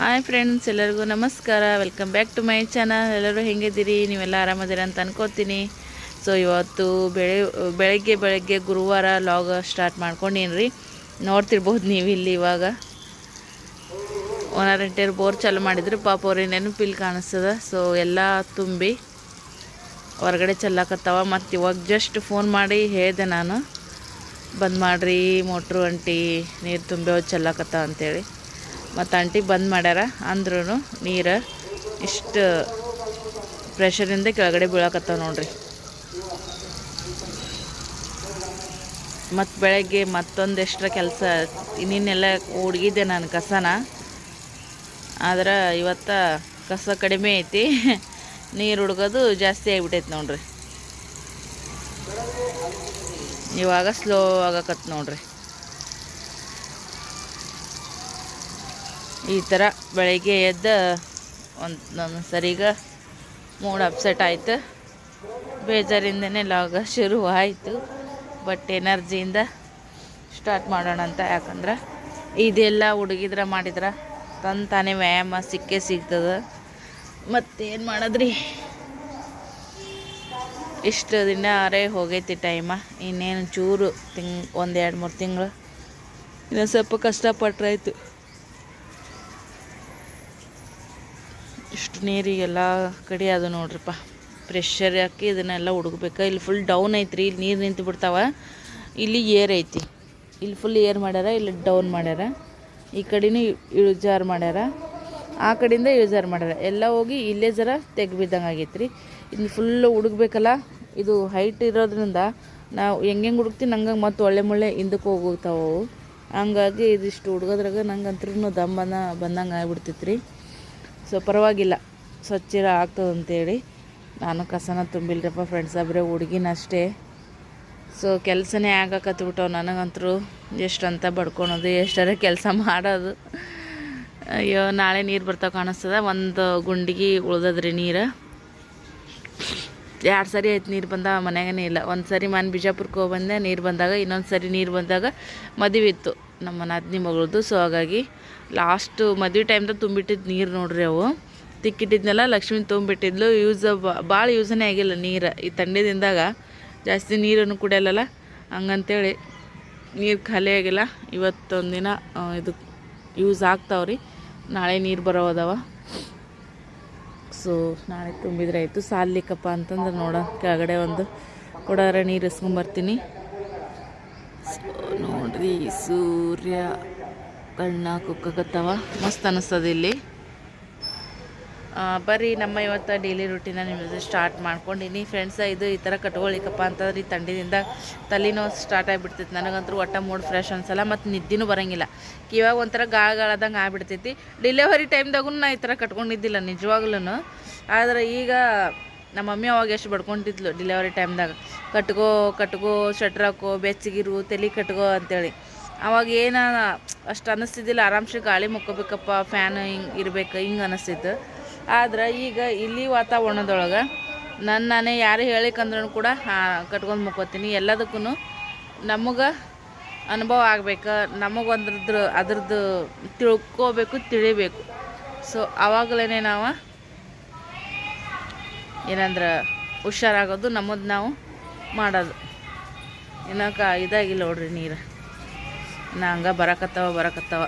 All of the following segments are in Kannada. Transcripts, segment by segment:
ಹಾಯ್ ಫ್ರೆಂಡ್ಸ್ ಎಲ್ಲರಿಗೂ ನಮಸ್ಕಾರ. Welcome back to my channel ಎಲ್ಲರೂ ಹೆಂಗಿದ್ದೀರಿ? ನೀವೆಲ್ಲ ಆರಾಮದಿರ ಅಂತ ಅನ್ಕೋತೀನಿ. ಸೊ ಇವತ್ತು ಬೆಳೆ, ಬೆಳಗ್ಗೆ ಬೆಳಗ್ಗೆ ಗುರುವಾರ ಲಾಗ್ ಸ್ಟಾರ್ಟ್ ಮಾಡ್ಕೊಂಡೀನಿ ನೋಡ್ತಿರ್ಬೋದು ನೀವು ಇಲ್ಲಿ ಇವಾಗ. ಓನರ್ ಎಂಟೇರು ಬೋರ್ ಚಾಲು ಮಾಡಿದ್ರು. ಪಾಪ ಅವ್ರಿಗೆ ನೆನಪಿಲ್ಲಿ ಕಾಣಿಸ್ತದ. ಸೊ ಎಲ್ಲ ತುಂಬಿ ಹೊರಗಡೆ ಚೆಲ್ಲಾಕತ್ತವ. ಮತ್ತು ಇವಾಗ ಜಸ್ಟ್ ಫೋನ್ ಮಾಡಿ ಹೇಳಿದೆ ನಾನು. ಬಂದ್ ಮಾಡಿರಿ ಮೋಟ್ರು ಅಂಟಿ ನೀರು ತುಂಬಿ ಚೆಲ್ಲಾಕತ್ತಾವ ಅಂತೇಳಿ. ಮತ್ತು ಆಂಟಿ ಬಂದ್ ಮಾಡ್ಯಾರ ಅಂದ್ರೂ ನೀರು ಇಷ್ಟು ಪ್ರೆಷರಿಂದ ಕೆಳಗಡೆ ಬೀಳಕತ್ತಾವ ನೋಡ್ರಿ. ಮತ್ತು ಬೆಳಗ್ಗೆ ಮತ್ತೊಂದು ಎಕ್ಸ್ಟ್ರಾ ಕೆಲಸ, ಇನ್ನಿನ್ನೆಲ್ಲ ಹುಡುಗಿದ್ದೆ ನಾನು ಕಸನ. ಆದ್ರೆ ಇವತ್ತು ಕಸ ಕಡಿಮೆ ಐತಿ, ನೀರು ಹುಡ್ಗೋದು ಜಾಸ್ತಿ ಆಗಿಬಿಟ್ಟೈತೆ ನೋಡ್ರಿ. ಇವಾಗ ಸ್ಲೋ ಆಗಕತ್ತೆ ನೋಡ್ರಿ. ಈ ಥರ ಬೆಳಗ್ಗೆ ಎದ್ದ ಒಂದು ಸರಿಗ ಮೂಡ್ ಅಪ್ಸೆಟ್ ಆಯಿತು. ಬೇಜಾರಿಂದನೇ ಲಾಗ ಶುರು ಆಯಿತು ಬಟ್ ಎನರ್ಜಿಯಿಂದ ಸ್ಟಾರ್ಟ್ ಮಾಡೋಣ ಅಂತ ಯಾಕಂದ್ರೆ ಇದೆಲ್ಲ ಹುಡುಗಿದ್ರೆ ಮಾಡಿದ್ರೆ ತಂದು ತಾನೇ ವ್ಯಾಯಾಮ ಸಿಕ್ಕೇ ಸಿಗ್ತದೆ. ಮತ್ತೇನು ಮಾಡೋದ್ರಿ? ಇಷ್ಟು ದಿನ ಅರೇ ಹೋಗೈತಿ ಟೈಮ ಇನ್ನೇನು ಚೂರು ತಿಂಗ್ ಒಂದು ಎರಡು ಮೂರು ತಿಂಗಳು. ಇನ್ನೊಂದು ಸ್ವಲ್ಪ ಕಷ್ಟಪಟ್ರಾಯ್ತು ಇಷ್ಟು ನೀರಿಗೆಲ್ಲ ಕಡೆ ಅದು ನೋಡ್ರಿಪ್ಪ. ಪ್ರೆಷರ್ ಹಾಕಿ ಇದನ್ನೆಲ್ಲ ಹುಡುಕ್ಬೇಕು. ಇಲ್ಲಿ ಫುಲ್ ಡೌನ್ ಐತ್ರಿ. ಇಲ್ಲಿ ನೀರು ನಿಂತು ಬಿಡ್ತಾವ. ಇಲ್ಲಿ ಏರ್ ಐತಿ. ಇಲ್ಲಿ ಫುಲ್ ಏರ್ ಮಾಡ್ಯಾರ, ಇಲ್ಲಿ ಡೌನ್ ಮಾಡ್ಯಾರ. ಈ ಕಡೆನೂ ಇಳಿಜಾರು ಮಾಡ್ಯಾರ. ಆ ಕಡೆಯಿಂದ ಇಳಿಜಾರು ಮಾಡ್ಯಾರ. ಎಲ್ಲ ಹೋಗಿ ಇಲ್ಲೇ ಜರ ತೆಗ್ ಬಿದ್ದಂಗೆ ಆಗೈತೆ ರೀ ಇಲ್ಲಿ ಫುಲ್ಲು ಹುಡುಕ್ಬೇಕಲ್ಲ. ಇದು ಹೈಟ್ ಇರೋದ್ರಿಂದ ನಾವು ಹೆಂಗೆ ಹುಡುಕ್ತೀವಿ ನಂಗೆ ಮತ್ತು ಒಳ್ಳೆ ಮುಳ್ಳೆ ಹಿಂದಕ್ಕೆ ಹೋಗ್ತಾವೆ ಹಂಗಾಗಿ ಇದಿಷ್ಟು ಹುಡ್ಗೋದ್ರಾಗ ನಂಗಂತ್ರೂ ದಮ್ಮನ ಬಂದಂಗೆ ಆಗ್ಬಿಡ್ತೈತೆ ರೀ ಸೊ ಪರವಾಗಿಲ್ಲ. ಸ್ವಚ್ಛ ಆಗ್ತದೆ ಅಂತೇಳಿ ನಾನು ಕಸನ ತುಂಬಿಲ್ರಪ್ಪ ಫ್ರೆಂಡ್ಸ್ ಅವರೇ ಹುಡುಗಿನಷ್ಟೇ. ಸೊ ಕೆಲಸನೇ ಆಗಕತ್ಬಿಟ್ಟವು ನನಗಂತರೂ ಎಷ್ಟಂತ ಬಡ್ಕೊಳೋದು, ಎಷ್ಟರ ಕೆಲಸ ಮಾಡೋದು. ಅಯ್ಯೋ, ನಾಳೆ ನೀರು ಬರ್ತಾವೆ ಕಾಣಿಸ್ತದೆ. ಒಂದು ಗುಂಡಿಗೆ ಉಳ್ದದ್ರಿ ನೀರು. ಎರಡು ಸರಿ ಆಯ್ತು ನೀರು ಬಂದಾಗ ಮನ್ಯಾಗನೇ ಇಲ್ಲ. ಒಂದು ಸರಿ ಮನೆ ಬಿಜಾಪುರಕ್ಕೆ ಹೋಗಿ ಬಂದೆ, ನೀರು ಬಂದಾಗ ಇನ್ನೊಂದು ಸರಿ ನೀರು ಬಂದಾಗ ಮದುವೆ ಇತ್ತು ನಮ್ಮ ನಾದಿನಿ ಮಗಳದು. ಸೊ ಹಾಗಾಗಿ ಲಾಸ್ಟು ಮದುವೆ ಟೈಮ್ದಾಗ ತುಂಬಿಟ್ಟಿದ್ದು ನೀರು ನೋಡ್ರಿ ಅವು. ತಿಕ್ಕಿಟ್ಟಿದ್ನೆಲ್ಲ ಲಕ್ಷ್ಮಿ ತುಂಬಿಟ್ಟಿದ್ಲು ಯೂಸ್ ಭಾಳ ಯೂಸನೇ ಆಗಿಲ್ಲ ನೀರು. ಈ ತಂಡದಿಂದಾಗ ಜಾಸ್ತಿ ನೀರನ್ನು ಕುಡಿಯಲ್ಲಲ್ಲ? ಹಂಗಂತೇಳಿ ನೀರು ಖಾಲಿ ಆಗಿಲ್ಲ. ಇವತ್ತೊಂದು ದಿನ ಇದು ಯೂಸ್ ಆಗ್ತಾವ್ರಿ. ನಾಳೆ ನೀರು ಬರೋದವ. ಸೊ ನಾಳೆ ತುಂಬಿದ್ರೆ ಆಯಿತು. ಸಾಲಿಕಪ್ಪ ಅಂತಂದ್ರೆ ನೋಡ ಕೆಳಗಡೆ ಒಂದು ಕೊಡಾರ ನೀರು ಇಸ್ಕೊಂಬರ್ತೀನಿ ಸೊ ನೋಡ್ರಿ, ಸೂರ್ಯ ಕಣ್ಣ ಕುಕ್ಕಕತ್ತವ. ಮಸ್ತ್ ಅನ್ನಿಸ್ತದೆ ಇಲ್ಲಿ. ಬರ್ರಿ, ನಮ್ಮ ಇವತ್ತು ಡೈಲಿ ರೂಟೀನ ನಿಮ್ಮ ಸ್ಟಾರ್ಟ್ ಮಾಡ್ಕೊಂಡಿನಿ. ಫ್ರೆಂಡ್ಸ ಇದು ಈ ಥರ ಕಟ್ಕೊಳಿಕಪ್ಪ ಅಂತಂದ್ರೆ ಈ ತಂಡಿನಿಂದ ತಲೆನೋ ಸ್ಟಾರ್ಟ್ ಆಗಿಬಿಡ್ತೈತಿ. ನನಗಂತೂ ಒಟ್ಟ ಮೂಡ್ ಫ್ರೆಶ್ ಅನ್ಸಲ್ಲ, ಮತ್ತು ನಿದ್ದಿನೂ ಬರಂಗಿಲ್ಲ. ಇವಾಗ ಒಂಥರ ಗಾಳ ಆಗಿಬಿಡ್ತೈತಿ. ಡೆಲಿವರಿ ಟೈಮ್ದಾಗೂ ನಾ ಈ ಥರ ಕಟ್ಕೊಂಡಿದ್ದಿಲ್ಲ ನಿಜವಾಗ್ಲೂ ಆದ್ರೆ ಈಗ ನಮ್ಮ ಮಮ್ಮಿ ಅವಾಗ ಎಷ್ಟು ಬಡ್ಕೊಂಡಿದ್ಲು ಡಿಲೆವರಿ ಟೈಮ್ದಾಗ ಕಟ್ಕೋ ಕಟ್ಕೋ ಶಟ್ರ್ ಹಾಕೋ, ಬೆಚ್ಚಗಿರು, ತಲೆ ಕಟ್ಕೋ ಅಂತೇಳಿ. ಅವಾಗ ಏನು ಅಷ್ಟು ಅನ್ನಿಸ್ತಿದ್ದಿಲ್ಲ ಆರಾಮ್ಸೆ ಗಾಳಿ ಮುಕ್ಕೋಬೇಕಪ್ಪ ಫ್ಯಾನ್ ಹಿಂಗೆ ಇರಬೇಕು, ಹಿಂಗೆ ಅನ್ನಿಸ್ತಿತ್ತು ಆದ್ರೆ ಈಗ ಇಲ್ಲಿ ವಾತಾವರಣದೊಳಗೆ ನನ್ನ ನಾನೇ ಯಾರು ಹೇಳಿಕಂದ್ರೂ ಕೂಡ ಕಟ್ಕೊಂಡು ಮುಕ್ಕೋತೀನಿ. ಎಲ್ಲದಕ್ಕೂ ನಮಗೆ ಅನುಭವ ಆಗ್ಬೇಕು. ನಮಗೊಂದ್ರದ್ರ, ಅದ್ರದ್ದು ತಿಳ್ಕೋಬೇಕು, ತಿಳಿಬೇಕು. ಸೊ ಆವಾಗಲೇ ನಾವು ಏನಂದ್ರೆ ಹುಷಾರಾಗೋದು ನಮ್ಮದು ನಾವು ಮಾಡೋದು. ಏನಕ್ಕೆ ಇದಾಗಿಲ್ಲ ನೋಡ್ರಿ ನೀರು. ನಾ ಹಂಗೆ ಬರಕತ್ತವ ಬರಕತ್ತವ.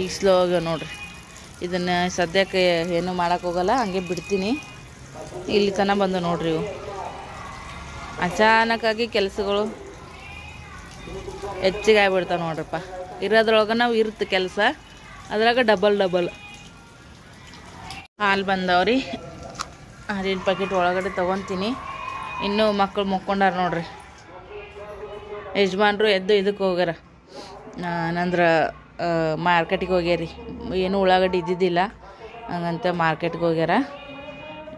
ಈಗ ಸ್ಲೋ ಆಗ್ಯಾವ ನೋಡ್ರಿ. ಇದನ್ನು ಸದ್ಯಕ್ಕೆ ಏನು ಮಾಡೋಕೆ ಹೋಗಲ್ಲ, ಹಂಗೆ ಬಿಡ್ತೀನಿ. ಇಲ್ಲಿ ತನಕ ಬಂದು ನೋಡ್ರಿ ಇವು. ಅಚಾನಕ್ಕಾಗಿ ಕೆಲಸಗಳು ಹೆಚ್ಚಿಗೆ ಆಗ್ಬಿಡ್ತಾವೆ ನೋಡ್ರಪ್ಪ. ಇರೋದ್ರೊಳಗೆ ನಾವು ಇರುತ್ತೆ ಕೆಲಸ, ಅದ್ರಾಗ ಡಬಲ್ ಡಬಲ್ ಹಾಲು ಬಂದವ್ರಿ. ಹಾಲಿನ ಪ್ಯಾಕೆಟ್ ಒಳಗಡೆ ತೊಗೊತೀನಿ. ಇನ್ನೂ ಮಕ್ಕಳು ಮುಕ್ಕೊಂಡಾರ ನೋಡ್ರಿ. ಯಜಮಾನ್ರು ಎದ್ದು ಇದಕ್ಕೆ ಹೋಗ್ಯಾರ. ನಂದ್ರ ಮಾರ್ಕೆಟಿಗೆ ಹೋಗ್ಯಾರಿ. ಏನು ಉಳ್ಳಾಗಡ್ಡಿ ಇದ್ದಿದ್ದಿಲ್ಲ. ಹಂಗಂತ ಮಾರ್ಕೆಟ್ಗೆ ಹೋಗ್ಯಾರ.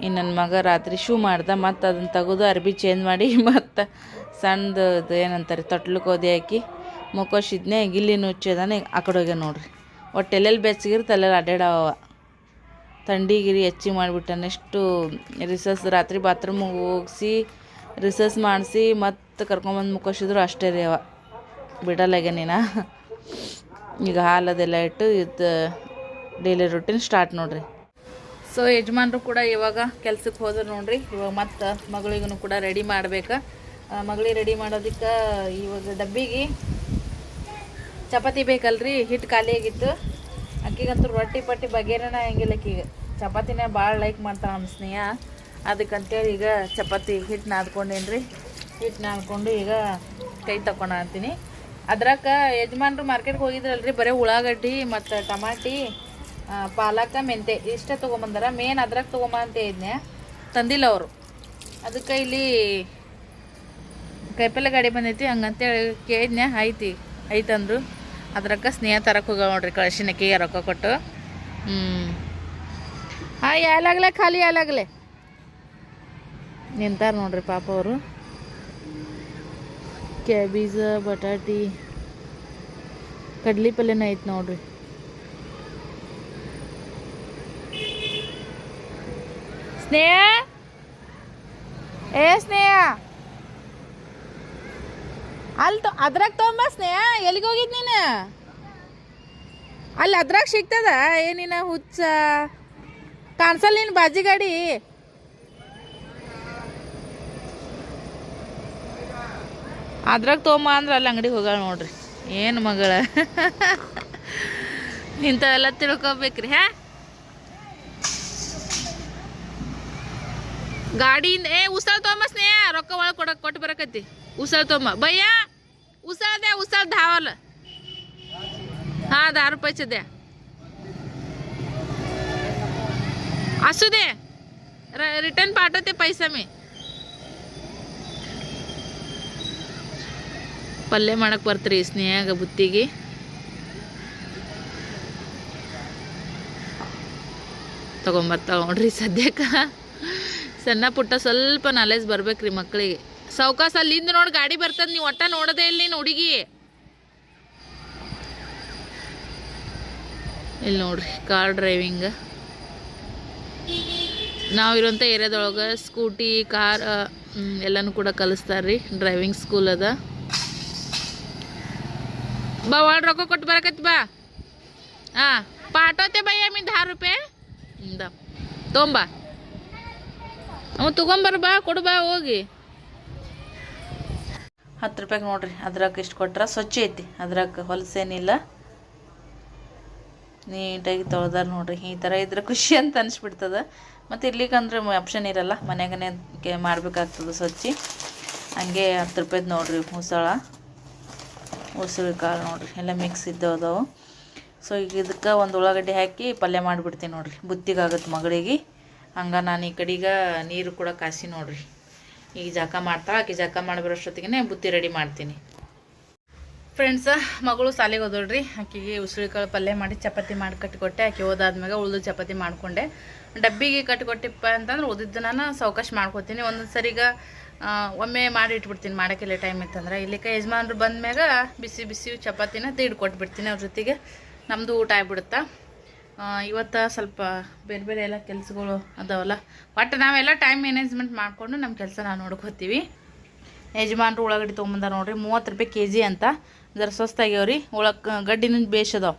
ಇನ್ನು ನನ್ನ ಮಗ ರಾತ್ರಿ ಶೂ ಮಾಡ್ದೆ. ಮತ್ತು ಅದನ್ನು ತೆಗೆದು ಅರ್ಬಿ ಚೇಂಜ್ ಮಾಡಿ ಮತ್ತು ಸಣ್ಣದು ಏನಂತಾರೆ ತೊಟ್ಲಕ್ಕೆ ಓದಿ ಹಾಕಿ ಮುಕ್ಕೋಶಿದ್ನೆ ಗಿಲ್ಲಿ ನುಚ್ಚದಾನೆ ಆ ಕಡೆ ಹೋಗ್ಯ ನೋಡ್ರಿ. ಒಟ್ಟು ಎಲ್ಲೆಲ್ಲಿ ಬೆಚ್ಚಗಿರುತ್ತೆ ಅಲ್ಲೆಲ್ಲ ಅಡ್ಡಾಡವ ಥಂಡಿ ಗಿರಿ ಹೆಚ್ಚಿಗೆ ಮಾಡಿಬಿಟ್ಟಾನೆ. ಎಷ್ಟು ರಿಸರ್ಸ್ ರಾತ್ರಿ ಬಾತ್ರೂಮ್ ಹೋಗಿಸಿ ರಿಸರ್ಸ್ ಮಾಡಿಸಿ ಮತ್ತು ಕರ್ಕೊಂಬಂದು ಮುಖಶಿದ್ರು ಅಷ್ಟೇ ರೀ ಅವ. ಬಿಡಲ್ಲಾಗ ನೀನ. ಈಗ ಹಾಲದೆಲ್ಲ ಇಟ್ಟು ಇದು ಡೈಲಿ ರೂಟೀನ್ ಸ್ಟಾರ್ಟ್ ನೋಡ್ರಿ. ಸೊ ಯಜಮಾನ್ರು ಕೂಡ ಇವಾಗ ಕೆಲ್ಸಕ್ಕೆ ಹೋದ್ರು ನೋಡ್ರಿ. ಇವಾಗ ಮತ್ತೆ ಮಗಳಿಗೂ ಕೂಡ ರೆಡಿ ಮಾಡ್ಬೇಕು. ಮಗಳಿಗೆ ರೆಡಿ ಮಾಡೋದಕ್ಕೆ ಇವಾಗ ಡಬ್ಬಿಗೆ ಚಪಾತಿ ಬೇಕಲ್ರಿ. ಹಿಟ್ಟು ಖಾಲಿಯಾಗಿತ್ತು. ಅಕ್ಕಿಗಂತೂ ರೊಟ್ಟಿ ಪಟ್ಟಿ ಬಗೆರನ ಹೆಂಗಿಲ್ಲ ಈಗ ಚಪಾತಿನೇ ಭಾಳ ಲೈಕ್ ಮಾಡ್ತಾಳೆ ನಮ್ಮ ಸ್ನೇಹ. ಅದಕ್ಕಂತೇಳಿ ಈಗ ಚಪಾತಿ ಹಿಟ್ಟು ನಾದ್ಕೊಂಡೇನ್ರಿ. ಹಿಟ್ಟು ನಾದ್ಕೊಂಡು ಈಗ ಕೈ ತಗೊಂಡು ಅದ್ರಾಗ ಯಜಮಾನ್ರು ಮಾರ್ಕೆಟ್ಗೆ ಹೋಗಿದ್ರಲ್ರಿ, ಬರೀ ಉಳ್ಳಾಗಡ್ಡಿ ಮತ್ತು ಟಮಾಟಿ ಪಾಲಕ, ಮೆಂತೆ ಇಷ್ಟೇ ತೊಗೊಂಬಂದಾರ. ಮೇನ್ ಅದ್ರಾಗ ತೊಗೊಂಬ ಅಂತ ಇದ್ನೆ ತಂದಿಲ್ಲ ಅವರು. ಅದಕ್ಕೆ ಇಲ್ಲಿ ಕೈಪಲ್ಲೆ ಗಾಡಿ ಬಂದೈತಿ, ಹಂಗಂತೇಳಿ ಕೇಳಿದ್ನೆ ಐತಿ ಐತಂದ್ರು ಅದ್ರಾಗ ಸ್ನೇಹ ತರಕ್ಕೆ ಹೋಗ ನೋಡ್ರಿ ಕಳಿಸಿನಕ್ಕಿಗೆ ರೊಕ್ಕ ಕೊಟ್ಟು. ಹ್ಞೂ ಹಾಂ ಯಾಲಾಗಲೇ ಖಾಲಿ ಯಾಲಾಗಲೇ ನಿಂತಾರ ನೋಡ್ರಿ ಪಾಪ ಅವರು. ಕ್ಯಾಬೀಜ, ಬಟಾಟಿ ಕಡ್ಲಿ ಪಲ್ಯನ ಐತೆ ನೋಡ್ರಿ. ಸ್ನೇಹ? ಏ ಸ್ನೇಹ? ಅಲ್ಲಿ ತೊ, ಅದ್ರಾಗ ತೊಗೊಂಬ ಸ್ನೇಹ, ಎಲ್ಲಿಗೆ ಹೋಗಿದ್ ನೀನು? ಅಲ್ಲಿ ಅದ್ರಾಗ ಸಿಗ್ತದ? ಏನಿನ ಹುಚ್ಚ? ಕಾಣಿಸಲ್ಲ ನೀನು ಬಾಜಿ ಗಾಡಿ ಅದ್ರಾಗ ತೊಗೊಂಬ ಅಂದ್ರೆ ಅಲ್ಲಿ ಅಂಗಡಿಗೆ ಹೋಗಳ ನೋಡ್ರಿ ಏನು ಮಗಳ ಇಂಥವೆಲ್ಲ ತಿಳ್ಕೊಬೇಕ್ರಿ ಹಾ ಗಾಡಿಯಿಂದ ಏ ಉಸಾಲ್ ತೊಗೊಂಬ ಸ್ನೇಹ ರೊಕ್ಕ ಒಳಗೆ ಕೊಡಕ್ ಕೊಟ್ಟು ಬರಕತ್ತಿ ಉಸಾಲ್ ತೊಗೊಂಬ ಭಯ್ಯ ಉಸಾಲ್ द्या उसाल दहावाला हा दहा रुपयाचे द्या असू दे रिटर्न पाठवते पैसा मी ಪಲ್ಯ ಮಾಡಕ್ಕೆ ಬರ್ತೀರಿ ಸ್ನೇಹ ಬುತ್ತಿಗೆ. ತಗೊಂಬರ್ತಾವ ನೋಡ್ರಿ ಸದ್ಯಕ್ಕೆ. ಸಣ್ಣ ಪುಟ್ಟ ಸ್ವಲ್ಪ ನಾಲೆಜ್ ಬರ್ಬೇಕ್ರಿ ಮಕ್ಕಳಿಗೆ ಸಾವ್ಕಾಸ ಅಲ್ಲಿಂದ ನೋಡಿ ಗಾಡಿ ಬರ್ತದ, ನೀವು ಒಟ್ಟ ನೋಡೋದೇ ಇಲ್ಲಿ ನೀನು ಹುಡುಗಿ. ಇಲ್ಲಿ ನೋಡ್ರಿ ಕಾರ್ ಡ್ರೈವಿಂಗ್ ನಾವಿರೋಂಥ ಏರಿಯಾದೊಳಗೆ ಸ್ಕೂಟಿ ಕಾರ್ ಎಲ್ಲನೂ ಕೂಡ ಕಲಿಸ್ತಾರ್ರಿ. ಡ್ರೈವಿಂಗ್ ಸ್ಕೂಲ್ ಅದ. ಬಾ ರೊಕ್ಕ ಕೊಟ್ಟು ಬರಕತ್ತಿ ಬಾ. ಹಾ, ಪಾಟೋತೆ ಬೈ ಮೀ ಆರು ರೂಪಾಯಿ. ಇಂದ. ತೊಂಬಾ ಅವ ತಗೊಂಬರ್ ಬಾ, ಕೊಡು ಬಾ, ಹೋಗಿ. ಹತ್ತು ರೂಪಾಯಿಗೆ ನೋಡ್ರಿ ಅದ್ರಾಗ ಇಷ್ಟು ಕೊಟ್ರ ಸ್ವಚ್ಛ ಐತಿ. ಅದ್ರಾಗ ಹೊಲಸೇನಿಲ್ಲ ನೀಟಾಗಿ ತೊಳ್ದಾರ ನೋಡ್ರಿ, ಈ ಥರ ಇದ್ರೆ ಖುಷಿ ಅಂತ ಅನಿಸ್ಬಿಡ್ತದ. ಮತ್ತು ಇರ್ಲಿಕ್ಕಂದ್ರೆ ಆಪ್ಷನ್ ಇರಲ್ಲ. ಮನೆಗನೆ ಮಾಡ್ಬೇಕಾಗ್ತದೆ ಸ್ವಚ್ಛ ಹಂಗೆ ಹತ್ತು ರೂಪಾಯ್ದು ನೋಡ್ರಿ, ಮುಸಳ. ಉಸುಳಿ ಕಾಳು ನೋಡಿರಿ, ಎಲ್ಲ ಮಿಕ್ಸ್ ಇದ್ದವು ಅದಾವು. ಸೊ ಈಗ ಇದಕ್ಕೆ ಒಂದು ಉಳ್ಳಾಗಡ್ಡಿ ಹಾಕಿ ಪಲ್ಯ ಮಾಡಿಬಿಡ್ತೀನಿ ನೋಡ್ರಿ ಬುತ್ತಿಗಾಗತ್ತೆ ಮಗಳಿಗೆ. ಹಂಗೆ ನಾನು ಈ ಕಡೆಗೆ ನೀರು ಕೂಡ ಕಾಸಿ ನೋಡಿರಿ. ಈಗ ಜಾಕ ಮಾಡ್ತಾ ಆಕೆ ಜಾಕ ಮಾಡಿ ಬರೋಷ್ಟೊತ್ತಿಗೆ ಬುತ್ತಿ ರೆಡಿ ಮಾಡ್ತೀನಿ. ಫ್ರೆಂಡ್ಸ ಮಗಳು ಸಾಲಿಗೆ ಆಕಿಗೆ ಆಕೆಗೆ ಉಸುಳಿಕಾಳು ಪಲ್ಯ ಮಾಡಿ ಚಪಾತಿ ಮಾಡಿ ಕಟ್ಟಿಕೊಟ್ಟೆ ಆಕೆ ಓದಾದ್ಮೇಲೆ ಉಳಿದು ಚಪಾತಿ ಮಾಡಿಕೊಂಡೆ. ಡಬ್ಬಿಗೆ ಕಟ್ಟಿಕೊಟ್ಟಿಪ್ಪ ಅಂತಂದ್ರೆ ಉಳಿದಿದ್ದು ನಾನು ಸಾವಕಾಶ ಮಾಡ್ಕೊತೀನಿ. ಒಂದೊಂದು ಸರಿಗ ಒಮ್ಮೆ ಮಾಡಿ ಇಟ್ಬಿಡ್ತೀನಿ ಮಾಡೋಕ್ಕೆಲ್ಲ ಟೈಮ್ ಇತ್ತಂದ್ರೆ. ಇಲ್ಲಿಕ ಯಜಮಾನ್ರು ಬಂದ್ಮ್ಯಾಗ ಬಿಸಿ ಬಿಸಿ ಚಪಾತಿನ ತೀಡ್ ಕೊಟ್ಬಿಡ್ತೀನಿ ಅವ್ರ ಜೊತೆಗೆ. ನಮ್ಮದು ಊಟ ಆಗ್ಬಿಡುತ್ತಾ? ಇವತ್ತು ಸ್ವಲ್ಪ ಬೇರೆ ಬೇರೆ ಎಲ್ಲ ಕೆಲಸಗಳು ಅದಾವಲ್ಲ. ಒಟ್ಟು ನಾವೆಲ್ಲ ಟೈಮ್ ಮ್ಯಾನೇಜ್ಮೆಂಟ್ ಮಾಡಿಕೊಂಡು ನಮ್ಮ ಕೆಲಸ ನಾವು ನೋಡ್ಕೋತೀವಿ. ಯಜಮಾನ್ರು ಉಳ್ಳಾಗಡ್ಡಿ ತೊಗೊಂಬಂದಾರ ನೋಡ್ರಿ, ಮೂವತ್ತು ರೂಪಾಯಿ ಕೆ ಜಿ ಅಂತ. ಜರ ಸ್ವಸ್ತಾಗ್ಯಾವ್ರಿ. ಉಳಕ್, ಗಡ್ಡಿನ ಬೇಷ್ ಅದಾವ.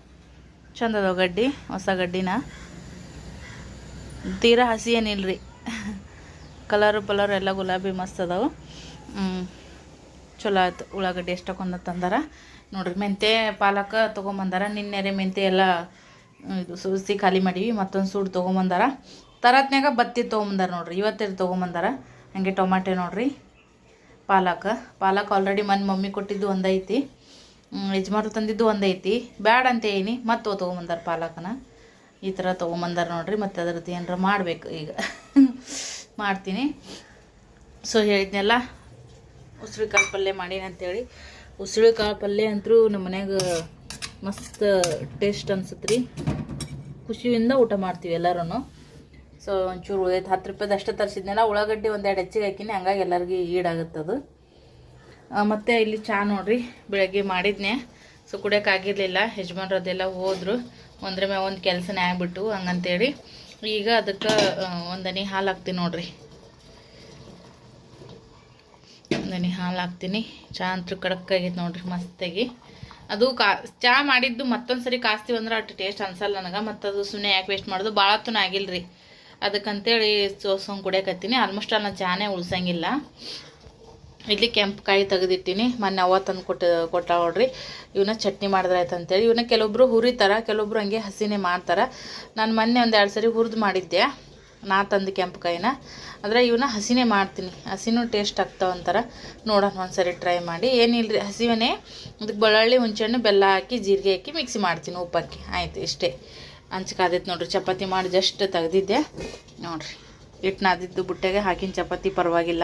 ಚಂದ ಗಡ್ಡಿ, ಹೊಸ ಗಡ್ಡಿನ. ತೀರಾ ಹಸಿ ಏನಿಲ್ರಿ. ಕಲರು ಬಲರ್ ಎಲ್ಲ ಗುಲಾಬಿ ಮಸ್ತ್ ಅದಾವೆ. ಚಲೋ ಆಯ್ತು. ಉಳ್ಳಾಗಡ್ಡಿ ಎಷ್ಟಕ್ಕೊಂದು ತಂದಾರ. ನೋಡ್ರಿ ಮೆಂತೆ ಪಾಲಕ ತೊಗೊಂಬಂದಾರ. ನಿನ್ನೆರೆ ಮೆಂತೆ ಎಲ್ಲ ಇದು ಸೂಸಿ ಖಾಲಿ ಮಾಡೀವಿ. ಮತ್ತೊಂದು ಸೂಡು ತೊಗೊಂಬಂದಾರ. ತರತ್ನಾಗ ಬತ್ತಿ ತೊಗೊಂಬಂದಾರ ನೋಡ್ರಿ. ಇವತ್ತಿರ ತೊಗೊಂಬಂದಾರ. ಹಂಗೆ ಟೊಮಾಟೆ ನೋಡ್ರಿ. ಪಾಲಕ್. ಪಾಲಕ್ ಆಲ್ರೆಡಿ ಮನೆ ಮಮ್ಮಿ ಕೊಟ್ಟಿದ್ದು ಒಂದೈತಿ. ಹ್ಮ್, ಯಜಮಾನ್ರು ತಂದಿದ್ದು ಒಂದೈತಿ. ಬ್ಯಾಡ ಅಂತ ಏನಿ ಮತ್ತೆ ತೊಗೊಂಬಂದಾರ ಪಾಲಕನ. ಈ ಥರ ತೊಗೊಂಬಂದಾರ ನೋಡ್ರಿ. ಮತ್ತು ಅದ್ರದ್ದು ಏನಾರ ಮಾಡಬೇಕು ಈಗ. ಮಾಡ್ತೀನಿ. ಸೊ ಹೇಳಿದ್ನೆಲ್ಲ ಉಸಿರು ಕಾಳು ಪಲ್ಯ ಮಾಡೀನಿ ಅಂತೇಳಿ. ಕಾಳು ಪಲ್ಯ ಅಂತೂ ನಮ್ಮ ಮನ್ಯಾಗ ಮಸ್ತ್ ಟೇಸ್ಟ್ ಅನ್ಸುತ್ತೆ ರೀ ಖುಷಿಯಿಂದ ಊಟ ಮಾಡ್ತೀವಿ ಎಲ್ಲರೂ ಸೊ ಒಂಚೂರು ಉಳಿದೈತೆ. ಹತ್ತು ರೂಪಾಯ್ದು ಅಷ್ಟೇ ತರಿಸಿದ್ನೆಲ್ಲ, ಉಳ್ಳಾಗಡ್ಡಿ ಒಂದೆರಡು ಹೆಚ್ಚಿಗೆ ಹಾಕಿನಿ, ಹಂಗಾಗಿ ಎಲ್ಲರಿಗೂ ಈಡಾಗುತ್ತದು ಮತ್ತು ಇಲ್ಲಿ ಚಾ ನೋಡ್ರಿ, ಬೆಳಗ್ಗೆ ಮಾಡಿದ್ನೆ. ಸೊ ಕುಡಿಯೋಕ್ಕಾಗಿರಲಿಲ್ಲ ಯಜಮಾನ್ರು ಅದೆಲ್ಲ ಹೋದ್ರು. ಒಂದ್ರ ಮ್ಯಾಗ ಒಂದು ಕೆಲಸನೇ ಆಗಿಬಿಟ್ಟು ಹಂಗಂತೇಳಿ. ಈಗ ಅದಕ್ಕೆ ಒಂದನಿ ಹಾಲು ಹಾಕ್ತೀನಿ ನೋಡ್ರಿ. ಒಂದನಿ ಹಾಲು ಹಾಕ್ತೀನಿ. ಚಾ ಅಂತೂ ಕಡಕ್ಕಾಗೈತೆ ನೋಡ್ರಿ ಮಸ್ತಾಗಿ. ಅದು ಕಾ, ಚಾ ಮಾಡಿದ್ದು ಮತ್ತೊಂದು ಸರಿ ಕಾಸ್ತೀವಿ ಅಂದ್ರೆ ಅಷ್ಟು ಟೇಸ್ಟ್ ಅನ್ಸಲ್ಲ ನನಗೆ. ಮತ್ತು ಅದು ಸುಮ್ಮನೆ ಯಾಕೆ ವೇಸ್ಟ್ ಮಾಡೋದು? ಭಾಳ ತುನ ಆಗಿಲ್ಲ ರೀ ಅದಕ್ಕಂತೇಳಿ ಸೋಸಂಗೆ ಕುಡಿಯಕತ್ತೀನಿ. ಆಲ್ಮೋಸ್ಟ್ ನಾನು ಚಾನೇ ಉಳ್ಸಂಗಿಲ್ಲ. ಇಲ್ಲಿ ಕೆಂಪು ಕಾಯಿ ತೆಗೆದಿಟ್ಟಿನಿ. ಮೊನ್ನೆ ಅವ್ವ ತಂದು ಕೊಟ್ಟು, ಕೊಟ್ಟ ನೋಡ್ರಿ. ಇವನ್ನ ಚಟ್ನಿ ಮಾಡಿದ್ರೆ ಆಯ್ತು ಅಂತೇಳಿ. ಇವನ್ನ ಕೆಲವೊಬ್ರು ಹುರಿತಾರ ಕೆಲವೊಬ್ರು ಹಂಗೆ ಹಸಿನೇ ಮಾಡ್ತಾರೆ. ನಾನು ಮೊನ್ನೆ ಒಂದು ಎರಡು ಸರಿ ಹುರಿದು ಮಾಡಿದ್ದೆ. ನಾ ತಂದು ಕೆಂಪು ಕಾಯಿನ. ಆದರೆ ಇವನ್ನ ಹಸಿನೇ ಮಾಡ್ತೀನಿ. ಹಸಿನೂ ಟೇಸ್ಟ್ ಆಗ್ತಾವ ಅಂತಾರ. ನೋಡೋಣ ಒಂದು ಸರಿ ಟ್ರೈ ಮಾಡಿ. ಏನಿಲ್ಲ ರೀ ಹಸಿವನೇ. ಅದಕ್ಕೆ ಬೆಳ್ಳುಳ್ಳಿ ಹುಂಚೆಹಣ್ಣು ಬೆಲ್ಲ ಹಾಕಿ, ಜೀರಿಗೆ ಹಾಕಿ ಮಿಕ್ಸಿ ಮಾಡ್ತೀನಿ ಉಪ್ಪು ಹಾಕಿ ಆಯ್ತು, ಇಷ್ಟೇ. ಹಂಚ್ಕಾದೈತೆ ನೋಡ್ರಿ, ಚಪಾತಿ ಮಾಡಿ ಜಸ್ಟ್ ತೆಗ್ದಿದ್ದೆ. ನೋಡಿರಿ ಹಿಟ್ಟು ನಾದಿದ್ದು ಬುಟ್ಟೆಗೆ ಹಾಕಿನ ಚಪಾತಿ ಪರವಾಗಿಲ್ಲ.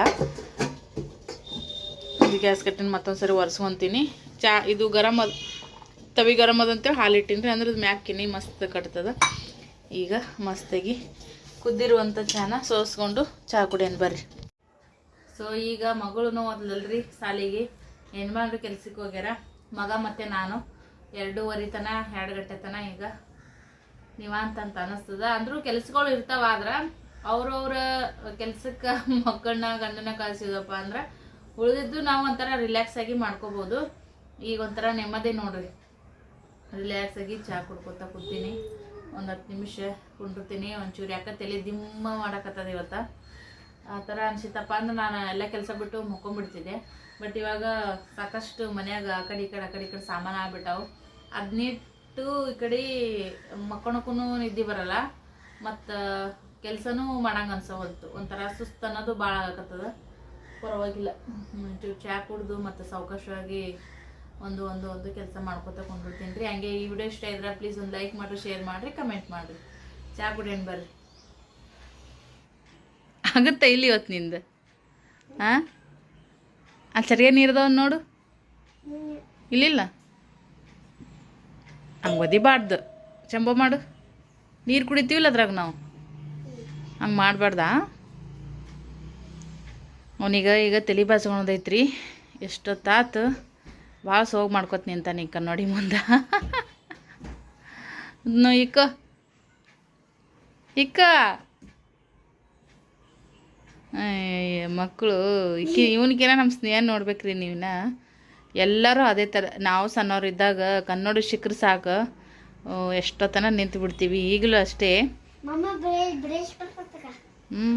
ಇದು ಗ್ಯಾಸ್ ಕಟ್ಟಿನ ಮತ್ತೊಂದು ಸರಿ ಒರೆಸ್ಕೊತೀನಿ. ಚಾ, ಇದು ಗರಮ್ ಅದ ತವಿ ಗರಮ್ ಅದಂತೇಳಿ ಹಾಲು ಇಟ್ಟಿನಿ ಅಂದ್ರೆ ಅದು ಮ್ಯಾಕಿನಿ ಮಸ್ತ್ ಕಟ್ತದ. ಈಗ ಮಸ್ತಾಗಿ ಕುದ್ದಿರುವಂಥ ಚಾನ ಸೋಸ್ಕೊಂಡು ಚಹಾ ಕುಡಿಯೋಣ ಬರ್ರಿ. ಸೊ, ಈಗ ಮಗಳು ಓದ್ಲಲ್ರಿ ಸಾಲಿಗೆ ಹೆಣ್ಮಗಳು ಕೆಲ್ಸಕ್ಕೆ ಹೋಗ್ಯಾರ. ಮಗ ಮತ್ತು ನಾನು. ಎರಡೂವರೆ ತನ, ಎರಡು ಗಂಟೆ ತನ ಈಗ ನಿವಾಂತ ಅಂತ ಅನಿಸ್ತದ. ಅಂದ್ರೂ ಕೆಲ್ಸಗಳು ಇರ್ತಾವ ಆದ್ರೆ ಅವ್ರವ್ರ ಕೆಲ್ಸಕ್ಕೆ ಮಕ್ಕಳನ್ನ ಗಂಡನ ಕಳ್ಸಿದಪ್ಪ ಅಂದ್ರೆ ಉಳಿದಿದ್ದು ನಾವು ಒಂಥರ ರಿಲ್ಯಾಕ್ಸ್ ಆಗಿ ಮಾಡ್ಕೋಬೋದು. ಈಗ ಒಂಥರ ನೆಮ್ಮದಿ ನೋಡ್ರಿ. ರಿಲ್ಯಾಕ್ಸ್ ಆಗಿ ಚಹಾ ಕುಡ್ಕೊತಾ ಕೂತೀನಿ. ಒಂದು ಹತ್ತು ನಿಮಿಷ ಕುಂಡಿರ್ತೀನಿ. ಒಂಚೂರು ಯಾಕೆ ತಲೆ ದಿಮ್ಮ ಮಾಡಕತ್ತದ ಇವತ್ತು. ಆ ಥರ ಅನಿಸಿತಪ್ಪ ಅಂದ್ರೆ ನಾನು ಎಲ್ಲ ಕೆಲಸ ಬಿಟ್ಟು ಮುಕ್ಕೊಂಬಿಡ್ತಿದ್ದೆ. ಬಟ್ ಇವಾಗ ಸಾಕಷ್ಟು ಮನ್ಯಾಗ ಆ ಕಡೆ ಈ ಕಡೆ ಆ ಕಡೆ ಈ ಕಡೆ ಸಾಮಾನು ಆಗ್ಬಿಟ್ಟಾವು. ಅದನ್ನಿಟ್ಟು ಈ ಕಡೆ ಮಕ್ಕಳಕ್ಕೂ ನಿದ್ದೆ ಬರಲ್ಲ. ಮತ್ತು ಕೆಲಸನೂ ಮಾಡಂಗೆ ಹೊತ್ತು. ಒಂಥರ ಸುಸ್ತು ಅನ್ನೋದು ಭಾಳ ಆಗಕತ್ತದ. ಪರವಾಗಿಲ್ಲ. ಚಹಾ ಕುಡ್ದು ಮತ್ತು ಸಾವಕಾಶವಾಗಿ ಒಂದು ಒಂದು ಒಂದು ಕೆಲಸ ಮಾಡ್ಕೊತ ಕೊಂಡ್ಬಿಡ್ತೀನಿ ರೀ. ಹಂಗೆ ಈ ವಿಡಿಯೋ ಇಷ್ಟ ಇದ್ರೆ ಪ್ಲೀಸ್ ಒಂದು ಲೈಕ್ ಮಾಡಿರಿ ಶೇರ್ ಮಾಡಿರಿ ಕಮೆಂಟ್ ಮಾಡಿರಿ. ಚಹಾ ಕುಡಿಯನ್ ಬರ್ರಿ. ಆಗತ್ತೆ ಇಲ್ಲಿ ಇವತ್ತು ನಿಂದು? ಹಾಂ ಅಲ್ಲಿ ಸರಿಯಾಗಿ ನೀರ್ದವ್ ನೋಡು. ಇಲ್ಲಿಲ್ಲ? ಹಂಗೆ ಒದಿಬಾರ್ದು. ಚಂಬ ಮಾಡು. ನೀರು ಕುಡಿತೀವಿಲ್ಲ ಅದ್ರಾಗ ನಾವು. ಹಂಗೆ ಮಾಡಬಾರ್ದಾ? ಅವನೀಗ ಈಗ ತಲೆ ಬಾಸ್ಕೊಳೋದೈತ್ರಿ ಎಷ್ಟೊತ್ತಾತು ಭಾಳ ಸೋಗ್ ಮಾಡ್ಕೊತ ನಿಂತಾನ ಈ ಕನ್ನಡಿ ಮುಂದೆ ಇಕ್ಕ ಇಕ್ಕ ಮಕ್ಕಳು ಇಕ್ಕಿ ಇವನಿಗೇನ ನಮ್ಮ ಸ್ನೇಹ ನೋಡ್ಬೇಕ್ರಿ ನೀವಿನ ಎಲ್ಲರೂ ಅದೇ ಥರ ನಾವು ಇದ್ದಾಗ ಕನ್ನಡ ಸಿಕ್ಕರು ಸಾಕು ಎಷ್ಟೊತ್ತನ ನಿಂತು ಬಿಡ್ತೀವಿ ಈಗಲೂ ಅಷ್ಟೇ ಹ್ಞೂ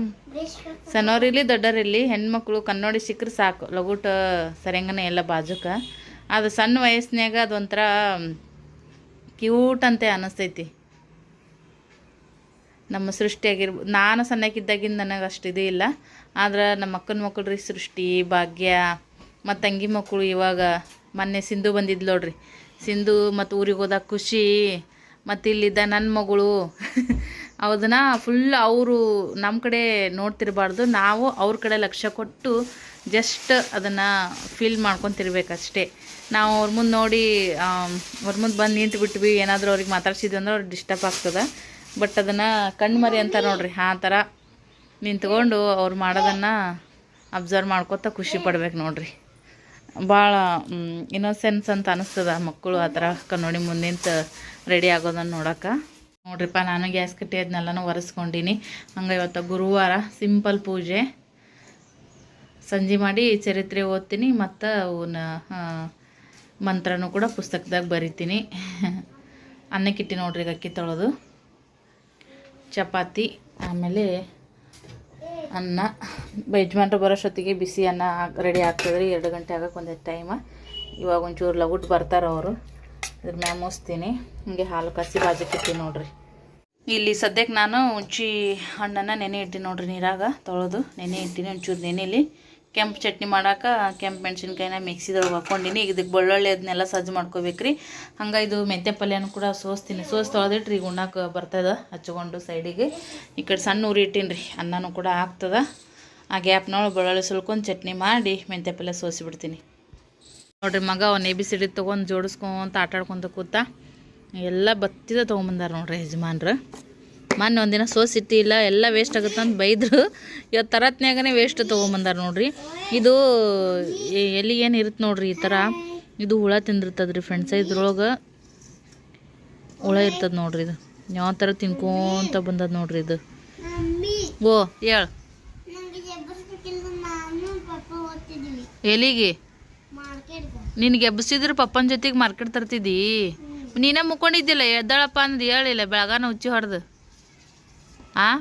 ಸಣ್ಣವ್ರಿರ್ಲಿ ದೊಡ್ಡರಿರ್ಲಿ ಹೆಣ್ಮಕ್ಳು ಕನ್ನೋಡಿ ಸಿಕ್ಕರೆ ಸಾಕು. ಲಗೂಟ ಸರಿಯಂಗನೇ ಎಲ್ಲ ಬಾಜುಕ. ಅದು ಸಣ್ಣ ವಯಸ್ಸಿನಾಗ ಅದೊಂಥರ ಕ್ಯೂಟ್ ಅಂತ ಅನ್ನಿಸ್ತೈತಿ ನಮ್ಮ ಸೃಷ್ಟಿಯಾಗಿರ್ಬೋದು ನಾನು ಸಣ್ಣಕ್ಕಿದ್ದಾಗಿಂದ ನನಗೆ ಅಷ್ಟು ಇದು ಇಲ್ಲ. ಆದ್ರೆ ನಮ್ಮ ಅಕ್ಕನ ಮಕ್ಕಳು ರೀ ಸೃಷ್ಟಿ, ಭಾಗ್ಯ, ಮತ್ತು ತಂಗಿ ಮಕ್ಕಳು ಇವಾಗ ಮೊನ್ನೆ ಸಿಂಧು ಬಂದಿದ್ದು ನೋಡ್ರಿ. ಸಿಂಧು ಮತ್ತು ಊರಿಗೆ ಹೋದಾಗ ಖುಷಿ, ಮತ್ತು ಇಲ್ಲಿದ್ದ ನನ್ನ ಮಗಳು. ಅದನ್ನ ಫುಲ್ ಅವರು ನಮ್ಮ ಕಡೆ ನೋಡ್ತಿರಬಾರ್ದು. ನಾವು ಅವ್ರ ಕಡೆ ಲಕ್ಷ್ಯ ಕೊಟ್ಟು ಜಸ್ಟ್ ಅದನ್ನು ಫೀಲ್ ಮಾಡ್ಕೊತಿರ್ಬೇಕಷ್ಟೇ ನಾವು ಅವ್ರ ಮುಂದೆ ನೋಡಿ ಅವ್ರ ಮುಂದೆ ಬಂದು ನಿಂತು ಬಿಟ್ವಿ, ಏನಾದರೂ ಅವ್ರಿಗೆ ಮಾತಾಡ್ಸಿದ್ವಿ ಅಂದ್ರೆ ಅವ್ರಿಗೆ ಡಿಸ್ಟರ್ಬ್ ಆಗ್ತದೆ. ಬಟ್ ಅದನ್ನು ಕಣ್ಮರಿ ಅಂತ ನೋಡ್ರಿ, ಆ ಥರ ನಿಂತ್ಕೊಂಡು ಅವ್ರು ಮಾಡೋದನ್ನು ಅಬ್ಸರ್ವ್ ಮಾಡ್ಕೊತ ಖುಷಿ ಪಡ್ಬೇಕು ನೋಡ್ರಿ. ಭಾಳ ಇನ್ನೋಸೆನ್ಸ್ ಅಂತ ಅನಿಸ್ತದ ಮಕ್ಕಳು ಆ ಥರ ನೋಡಿ ಮುಂದೆ ನಿಂತು ರೆಡಿ ಆಗೋದನ್ನು ನೋಡೋಕೆ. ನೋಡ್ರಿಪ್ಪ, ನಾನು ಗ್ಯಾಸ್ ಕಟ್ಟಿ ಅದನ್ನೆಲ್ಲನೂ ಒರೆಸ್ಕೊಂಡಿನಿ. ಹಂಗೆ ಇವತ್ತು ಗುರುವಾರ ಸಿಂಪಲ್ ಪೂಜೆ. ಸಂಜೆ ಮಾಡಿ ಚರಿತ್ರೆ ಓದ್ತೀನಿ, ಮತ್ತು ಅವನ ಮಂತ್ರನೂ ಕೂಡ ಪುಸ್ತಕದಾಗ ಬರಿತೀನಿ. ಅನ್ನಕ್ಕಿಟ್ಟಿ ನೋಡ್ರಿ ಅಕ್ಕಿ ತೊಳೆದು. ಚಪಾತಿ, ಆಮೇಲೆ ಅನ್ನ. ಯಜಮಾನ್ರು ಬರೋಷ್ಟೊತ್ತಿಗೆ ಬಿಸಿ ಅನ್ನ ರೆಡಿ ಆಗ್ತದ್ರಿ, ಎರಡು ಗಂಟೆ ಆಗಕ್ಕೆ ಒಂದೇ ಟೈಮ ಇವಾಗ ಒಂಚೂರು ಲಗುಟ್ ಬರ್ತಾರೆ ಅವರು. ಇದ್ರ ಮ್ಯಾಮ್ ಮುಸ್ತೀನಿ. ಹಿಂಗೆ ಹಾಲು ಕಸಿ ಬಾಜಿಕಿತ್ತೀನಿ ನೋಡ್ರಿ. ಇಲ್ಲಿ ಸದ್ಯಕ್ಕೆ ನಾನು ಹುಂಚಿ ಹಣ್ಣನ್ನು ನೆನೆ ಇಟ್ಟಿನಿ ನೋಡ್ರಿ ನೀರಾಗ, ತೊಳೆದು ನೆನೆ ಇಟ್ಟಿನಿ, ಒಂಚೂರು ನೆನೆಲಿ. ಕೆಂಪು ಚಟ್ನಿ ಮಾಡಾಕ ಕೆಂಪು ಮೆಣಸಿನ್ಕಾಯಿನ ಮಿಕ್ಸಿದೊಳಗೆ ಹಾಕ್ಕೊಂಡಿನಿ ಈಗ ಇದಕ್ಕೆ ಬೆಳ್ಳುಳ್ಳಿ ಅದನ್ನೆಲ್ಲ ಸಜ್ಜು ಮಾಡ್ಕೋಬೇಕ್ರಿ. ಹಂಗೆ ಇದು ಮೆಂತ್ಯ ಪಲ್ಯನೂ ಕೂಡ ಸೋಸ್ತೀನಿ. ಸೋಸ್ ತೊಳೆದಿಟ್ರಿ, ಈಗ ಉಣ್ಣಾಕ ಬರ್ತದ ಹಚ್ಕೊಂಡು ಸೈಡಿಗೆ. ಈ ಕಡೆ ಸಣ್ಣ ಉರಿ ಇಟ್ಟೀನಿ ರೀ ಅನ್ನನೂ ಕೂಡ ಆಗ್ತದೆ. ಆ ಗ್ಯಾಪ್ನೊಳಗೆ ಬೆಳ್ಳುಳ್ಳಿ ಸುಲ್ಕೊಂಡು ಚಟ್ನಿ ಮಾಡಿ ಮೆಂತ್ಯ ಪಲ್ಯ ಸೋಸಿಬಿಡ್ತೀನಿ. ನೋಡ್ರಿ ಮಗ ಅವ್ನು ಎ ಬಿ ಸಿ ಡಿ ತೊಗೊಂಡು ಜೋಡಿಸ್ಕೊಂತ ಆಟ ಆಡ್ಕೊಂತ ಕೂತ ಎಲ್ಲ ಬತ್ತಿದ ತೊಗೊಂಬಂದಾರ ನೋಡ್ರಿ ಯಜಮಾನ್ರು. ಮೊನ್ನೆ ಒಂದಿನ ಸೋಸ್ ಇಟ್ಟಿಲ್ಲ ಎಲ್ಲ ವೇಸ್ಟ್ ಆಗುತ್ತೆ ಅಂತ ಬೈದ್ರು. ಇವತ್ತು ತರತ್ನಾಗನೇ ವೇಸ್ಟ್ ತೊಗೊಂಬಂದಾರ ನೋಡ್ರಿ. ಇದು ಎಲ್ಲಿ ಏನು ಇರುತ್ತೆ ನೋಡ್ರಿ ಈ ಥರ ಇದು ಹುಳ ತಿಂದಿರ್ತದೆ ರೀ ಫ್ರೆಂಡ್ಸ ಇದ್ರೊಳಗೆ. ಹುಳ ಇರ್ತದೆ ನೋಡ್ರಿ ಇದು. ಯಾವ ಥರ ತಿನ್ಕೊಂತ ಬಂದದ ನೋಡ್ರಿ ಇದು. ಓ ಹೇಳು. ನಂಗೆ ಜಬರ್ದಕ್ಕಿಂತ ನಾನು ಪಾಪ ಓದ್ತಿದ್ವಿ ಎಲಿಗೆ ಮಾರ್ಕೆಟ್ಗೆ ನಿನಗೆ ಎಬ್ಸಿದ್ರು ಪಪ್ಪನ ಜೊತೆಗೆ ಮಾರ್ಕೆಟ್ ತರ್ತಿದ್ದಿ? ನೀನೇ ಮುಕ್ಕೊಂಡಿದ್ದಿಲ್ಲ, ಎದ್ದಾಳಪ್ಪ ಅಂದ್ ಹೇಳಿಲ್ಲ, ಬೆಳಗಾನ ಉಚ್ಚಿ ಹೊಡೆದು. ಆ?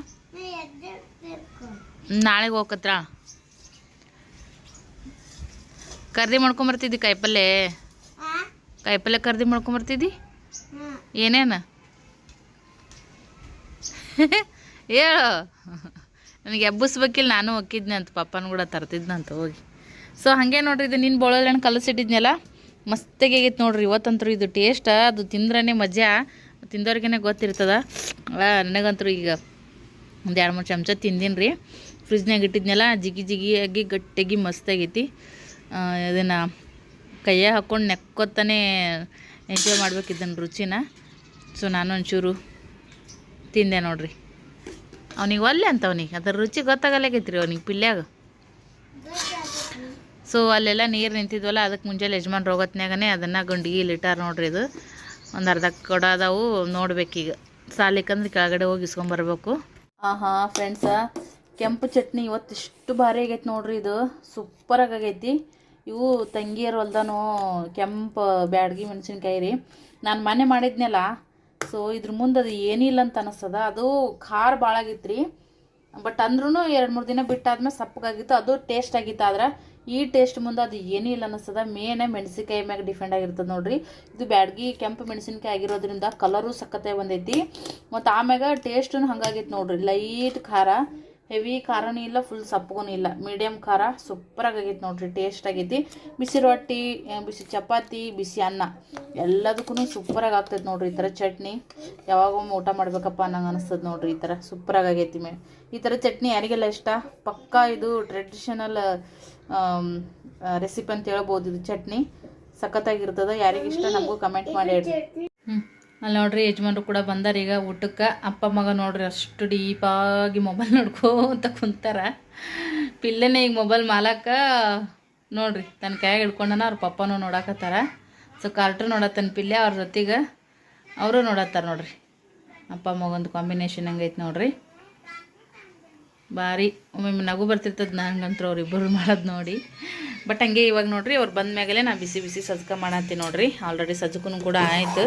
ನಾಳೆಗೆ ಹೋಗತ್ರ ಖರೀದಿ ಮಾಡ್ಕೊಂಬರ್ತಿದ್ದಿ ಕಾಯಿಪಲ್ಲೆ? ಕಾಯಿಪಲ್ಲೆ ಖರೀದಿ ಮಾಡ್ಕೊಂಬರ್ತಿದ್ದಿ? ಏನೇನು? ಹೇಳು. ನನಗೆ ಎಬ್ಬಿಸ್ಬೇಕಿಲ್ಲ, ನಾನು ಒಕ್ಕಿದ್ನೆ ಅಂತ ಪಪ್ಪನ ಕೂಡ ತರ್ತಿದ್ನಂತ, ಹೋಗಿ. ಸೊ ಹಾಗೆ ನೋಡ್ರಿ, ಇದು ನಿನ್ನ ಬೋಳಲ್ಲಿ ಕಲಸಿಟ್ಟಿದ್ನಲ್ಲ? ಮಸ್ತಾಗಿ ಆಗೈತೆ ನೋಡ್ರಿ ಇವತ್ತಂತೂ ಇದು ಟೇಸ್ಟ ಅದು ತಿಂದ್ರೇ ಮಜಾ. ತಿಂದವ್ರಿಗೇ ಗೊತ್ತಿರ್ತದ. ನನಗಂತರೂ ನನಗಂತೂ ಈಗ ಒಂದು ಎರಡು ಮೂರು ಚಮಚ ತಿಂದಿನಿ ರೀ ಫ್ರಿಜ್ನಾಗ ಇಟ್ಟಿದ್ನಲ್ಲ, ಜಿಗಿ ಜಿಗಿಯಾಗಿ ಗಟ್ಟಿಯಾಗಿ ಮಸ್ತಾಗೈತಿ. ಇದನ್ನು ಕೈಯಾಗ ಹಾಕ್ಕೊಂಡು ನೆಕ್ಕೊತಾನೆ ಎಂಜಾಯ್ ಮಾಡ್ಬೇಕು ಇದನ್ನು ರುಚಿನ. ಸೊ ನಾನು ಒಂಚೂರು ತಿಂದೆ ನೋಡ್ರಿ. ಅವನಿಗೆ ಒಲ್ಲೆ ಅಂತ ಅವನಿಗೆ, ಅದರ ರುಚಿ ಗೊತ್ತಾಗಲ್ಲಾಗೈತಿ ರೀ ಅವನಿಗೆ ಪಿಲ್ಯಾಗ ಸೊ ಅಲ್ಲೆಲ್ಲ ನೀರು ನಿಂತಿದ್ವಲ್ಲ ಅದಕ್ಕೆ ಮುಂಜಾನೆ ಯಜಮಾನ್ರು ರೋಗತ್ನಾಗೇ ಅದನ್ನು ಗಂಡಿಗೆ ಲಿಟಾರ್ ನೋಡ್ರಿ ಇದು. ಒಂದು ಅರ್ಧ ಕೊಡ ಅದಾವು ನೋಡ್ಬೇಕೀಗ ಸಾಲಿಕಂದ್ರೆ ಕೆಳಗಡೆ ಹೋಗಿ ಇಸ್ಕೊಂಬರ್ಬೇಕು ಆಹಾ ಫ್ರೆಂಡ್ಸ ಕೆಂಪು ಚಟ್ನಿ ಇವತ್ತು ಇಷ್ಟು ಭಾರಿ ಆಗೈತೆ ನೋಡ್ರಿ ಇದು. ಸೂಪರಾಗಿ ಆಗೈತಿ. ಇವು ತಂಗಿಯರು ಹೊಲ್ದಾನು ಕೆಂಪು ಬ್ಯಾಡ್ಗಿ ಮೆಣಸಿನ್ಕಾಯಿ ರೀ. ನಾನು ಮನೆ ಮಾಡಿದ್ನಲ್ಲ ಸೊ ಇದ್ರ ಮುಂದೆ ಅದು ಏನಿಲ್ಲ ಅಂತ ಅನಿಸ್ತದ. ಅದು ಖಾರ ಭಾಳ ಆಗಿತ್ತು ರೀ. ಬಟ್ ಅಂದ್ರೂ ಎರಡು ಮೂರು ದಿನ ಬಿಟ್ಟಾದ್ಮೇಲೆ ಸಪ್ಪಗಾಗಿತ್ತು. ಅದು ಟೇಸ್ಟ್ ಆಗಿತ್ತು, ಆದ್ರೆ ಈ ಟೇಸ್ಟ್ ಮುಂದೆ ಅದು ಏನೂ ಇಲ್ಲ ಅನ್ನಿಸ್ತದ. ಮೇನೇ ಮೆಣಸಿನ್ಕಾಯಿ ಮ್ಯಾಗ ಡಿಫೆಂಡ್ ಆಗಿರ್ತದೆ ನೋಡ್ರಿ. ಇದು ಬ್ಯಾಡ್ಗಿ ಕೆಂಪು ಮೆಣಸಿನಕಾಯಿ ಆಗಿರೋದ್ರಿಂದ ಕಲರು ಸಕ್ಕತ್ತೆ ಬಂದೈತಿ. ಮತ್ತು ಆಮ್ಯಾಗ ಟೇಸ್ಟೂ ಹಂಗಾಗಿತ್ತು ನೋಡ್ರಿ. ಲೈಟ್ ಖಾರ ಹೆವಿ ಖಾರನೂ ಇಲ್ಲ ಫುಲ್ ಸಪ್ಪಗೂ ಇಲ್ಲ. ಮೀಡಿಯಮ್ ಖಾರ ಸೂಪರಾಗಿ ಆಗೈತೆ ನೋಡ್ರಿ ಟೇಸ್ಟ್ ಆಗೈತಿ. ಬಿಸಿ ರೊಟ್ಟಿ ಬಿಸಿ ಚಪಾತಿ, ಬಿಸಿ ಅನ್ನ ಎಲ್ಲದಕ್ಕೂ ಸೂಪರಾಗಿ ಆಗ್ತೈತೆ ನೋಡ್ರಿ ಈ ಥರ ಚಟ್ನಿ. ಯಾವಾಗೊಮ್ಮೆ ಊಟ ಮಾಡ್ಬೇಕಪ್ಪ ಅನ್ನಂಗೆ ಅನಿಸ್ತದೆ ನೋಡ್ರಿ ಈ ಥರ ಸೂಪರಾಗಿ ಆಗೈತಿ ಮೇ. ಈ ಥರ ಚಟ್ನಿ ಯಾರಿಗೆಲ್ಲ ಇಷ್ಟ? ಪಕ್ಕಾ ಇದು ಟ್ರೆಡಿಷನಲ್ ರೆಸಿಪಿ ಅಂತ ಹೇಳ್ಬೋದು ಇದು ಚಟ್ನಿ. ಸಖತ್ತಾಗಿರ್ತದೆ ಯಾರಿಗಿಷ್ಟ ನಮಗೂ ಕಮೆಂಟ್ ಮಾಡಿ ಹೇಳ್ರಿ. ಹ್ಞೂ ಅಲ್ಲಿ ನೋಡ್ರಿ ಯಜಮಾನ್ರು ಕೂಡ ಬಂದಾರ ಈಗ ಊಟಕ್ಕೆ. ಅಪ್ಪ ಮಗ ನೋಡ್ರಿ ಅಷ್ಟು ಡೀಪಾಗಿ ಮೊಬೈಲ್ ನೋಡ್ಕೋತ ಕುಂತಾರ. ಪಿಲ್ಲೆನೇ ಈಗ ಮೊಬೈಲ್ ಮಾಲಕ್ಕ ನೋಡ್ರಿ ತನ್ನ ಕೈಯಾಗ ಹಿಡ್ಕೊಂಡನ ಅವ್ರ ಪಪ್ಪನೂ ನೋಡಕತ್ತಾರ. ಸೊ ಕಾರ್ಟೂನ್ ನೋಡತ್ತನ ಪಿಲ್ಲೆ ಅವ್ರ ಜೊತೆಗೆ. ಅವರು ನೋಡತ್ತಾರ ನೋಡ್ರಿ. ಅಪ್ಪ ಮಗಂದು ಕಾಂಬಿನೇಷನ್ ಹಂಗೈತೆ ನೋಡ್ರಿ. ಭಾರಿ ಒಮ್ಮೊಮ್ಮೆ ನಗು ಬರ್ತಿರ್ತದೆ ನಂಗಂತೂ ಅವ್ರಿಬ್ಬರು ಮಾಡೋದು ನೋಡಿ. ಬಟ್ ಹಂಗೆ ಇವಾಗ ನೋಡ್ರಿ ಅವ್ರು ಬಂದ ಮ್ಯಾಗಲೇ ನಾ ಬಿಸಿ ಬಿಸಿ ಸಜ್ಕ ಮಾಡತ್ತೀನಿ ನೋಡ್ರಿ. ಆಲ್ರೆಡಿ ಸಜ್ಕೂ ಕೂಡ ಆಯಿತು.